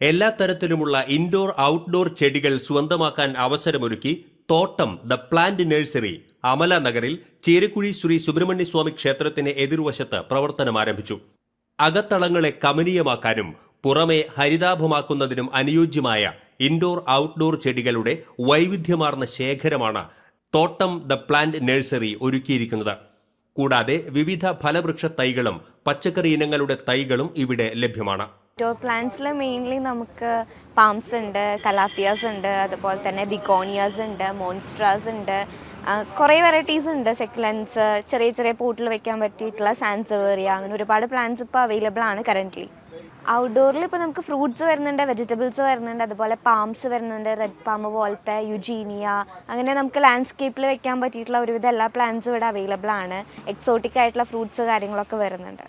എല്ലാ തരത്തിലുമുള്ള indoor outdoor ചെടികൾ സ്വന്തമാക്കാൻ അവസരമൊരുക്കി തോട്ടം ദ പ്ലാന്റ് നഴ്സറി അമല നഗറിൽ ചേരക്കുഴി ശ്രീ സുബ്രഹ്മണ്യ സ്വാമി ക്ഷേത്രത്തിന് എതിർവശത്ത് പ്രവർത്തനം ആരംഭിച്ചു. അകത്തളങ്ങളെ കമനീയമാക്കാനും പുറമെ ഹരിതാഭമാക്കുന്നതിനും അനുയോജ്യമായ ഇൻഡോർ ഔട്ട്ഡോർ ചെടികളുടെ വൈവിധ്യമാർന്ന ശേഖരമാണ് തോട്ടം ദ പ്ലാന്റ് നഴ്സറി ഒരുക്കിയിരിക്കുന്നത്. കൂടാതെ വിവിധ ഫലവൃക്ഷ തൈകളും പച്ചക്കറി ഇനങ്ങളുടെ തൈകളും ഇവിടെ ലഭ്യമാണ്. ഇൻഡോർ പ്ലാന്റ്സിൽ മെയിൻലി നമുക്ക് പാംസ് ഉണ്ട് കലാത്തിയാസ് ഉണ്ട് അതുപോലെ തന്നെ ബിഗോണിയാസ് ഉണ്ട് മോൺസ്ട്രാസ് ഉണ്ട്. കുറേ വെറൈറ്റീസ് ഉണ്ട്. സെക്ലൻസ് ചെറിയ ചെറിയ പോട്ടിൽ വെക്കാൻ പറ്റിയിട്ടുള്ള സാൻസവേറിയ അങ്ങനെ ഒരുപാട് പ്ലാന്റ്സ് ഇപ്പോൾ അവൈലബിൾ ആണ് കറന്റ്ലി ഔട്ട്ഡോറിൽ ഇപ്പോൾ നമുക്ക് ഫ്രൂട്ട്സ് വരുന്നുണ്ട് വെജിറ്റബിൾസ് വരുന്നുണ്ട് അതുപോലെ പാംസ് വരുന്നുണ്ട് റെഡ് പാം പോലത്തെ യുജീനിയ അങ്ങനെ നമുക്ക് ലാൻഡ്സ്കേപ്പിൽ വെക്കാൻ പറ്റിയിട്ടുള്ള ഒരുവിധം എല്ലാ പ്ലാന്റ്സും ഇവിടെ അവൈലബിൾ ആണ്. എക്സോട്ടിക് ആയിട്ടുള്ള ഫ്രൂട്ട്സ് കാര്യങ്ങളൊക്കെ വരുന്നുണ്ട്.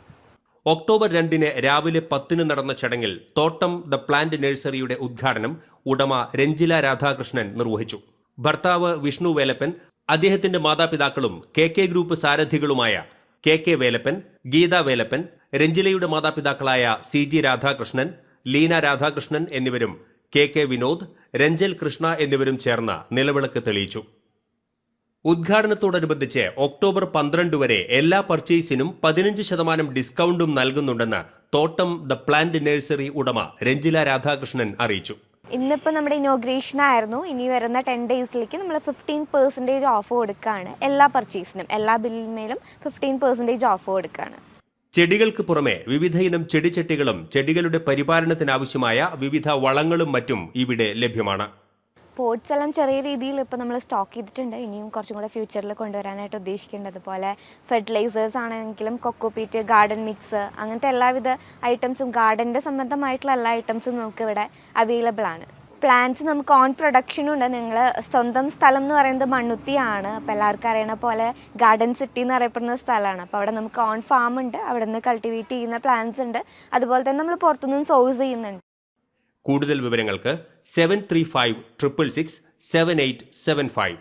ഒക്ടോബർ രണ്ടിന് രാവിലെ പത്തിന് നടന്ന ചടങ്ങിൽ തോട്ടം ദ പ്ലാന്റ് നഴ്സറിയുടെ ഉദ്ഘാടനം ഉടമ രഞ്ജില രാധാകൃഷ്ണൻ നിർവഹിച്ചു. ഭർത്താവ് വിഷ്ണു വേലപ്പൻ അദ്ദേഹത്തിന്റെ മാതാപിതാക്കളും കെ കെ ഗ്രൂപ്പ് സാരഥികളുമായ കെ കെ വേലപ്പൻ ഗീത വേലപ്പൻ രഞ്ജിലയുടെ മാതാപിതാക്കളായ സി ജി രാധാകൃഷ്ണൻ ലീന രാധാകൃഷ്ണൻ എന്നിവരും കെ കെ വിനോദ് രഞ്ജൽ കൃഷ്ണ എന്നിവരും ചേർന്ന് നിലവിളക്ക് തെളിയിച്ചു. ഉദ്ഘാടനത്തോടനുബന്ധിച്ച് ഒക്ടോബർ പന്ത്രണ്ട് വരെ എല്ലാ പർച്ചേസിനും പതിനഞ്ച് ശതമാനം ഡിസ്കൗണ്ടും നൽകുന്നുണ്ടെന്ന് തോട്ടം ദ പ്ലാന്റ് നഴ്സറി ഉടമ രഞ്ജില രാധാകൃഷ്ണൻ അറിയിച്ചു. ഇന്നിപ്പോൾ നമ്മുടെ ഇനോഗ്രേഷൻ ആയിരുന്നു. ഇനി വരുന്ന ടെൻ ഡേയ്സിലേക്ക് നമ്മൾ ഫിഫ്റ്റീൻ പെർസെന്റേജ് ഓഫ് കൊടുക്കുകയാണ്. എല്ലാ പർച്ചേസിനും എല്ലാ ബില്ലിന്മേലും ഫിഫ്റ്റീൻ പെർസെന്റേജ് ഓഫ് കൊടുക്കുകയാണ്. ചെടികൾക്ക് പുറമെ വിവിധ ഇനം ചെടിച്ചട്ടികളും ചെടികളുടെ പരിപാലനത്തിനാവശ്യമായ വിവിധ വളങ്ങളും മറ്റും ഇവിടെ ലഭ്യമാണ്. പോട്ട്സ് എല്ലാം ചെറിയ രീതിയിൽ ഇപ്പോൾ നമ്മൾ സ്റ്റോക്ക് ചെയ്തിട്ടുണ്ട്. ഇനിയും കുറച്ചും കൂടെ ഫ്യൂച്ചറിൽ കൊണ്ടുവരാനായിട്ട് ഉദ്ദേശിക്കേണ്ടത് അതുപോലെ ഫെർട്ടിലൈസേഴ്സ് ആണെങ്കിലും കൊക്കോപീറ്റ് ഗാർഡൻ മിക്സ് അങ്ങനത്തെ എല്ലാവിധ ഐറ്റംസും ഗാർഡന്റെ സംബന്ധമായിട്ടുള്ള എല്ലാ ഐറ്റംസും നമുക്ക് ഇവിടെ അവൈലബിൾ ആണ്. പ്ലാന്റ്സ് നമുക്ക് ഓൺ പ്രൊഡക്ഷനും ഉണ്ട്. നിങ്ങൾ സ്വന്തം സ്ഥലം എന്ന് പറയുന്നത് മണ്ണുത്തിയാണ് അപ്പോൾ എല്ലാവർക്കും അറിയണ പോലെ ഗാർഡൻ സിറ്റി എന്ന് അറിയപ്പെടുന്ന സ്ഥലമാണ്. അപ്പോൾ അവിടെ നമുക്ക് ഓൺ ഫാം ഉണ്ട്. അവിടെ നിന്ന് കൾട്ടിവേറ്റ് ചെയ്യുന്ന പ്ലാന്റ്സ് ഉണ്ട്. അതുപോലെ തന്നെ നമ്മൾ പുറത്തുനിന്നും സോഴ്സ് ചെയ്യുന്നുണ്ട്. കൂടുതൽ വിവരങ്ങൾക്ക് seven three five triple six seven eight seven five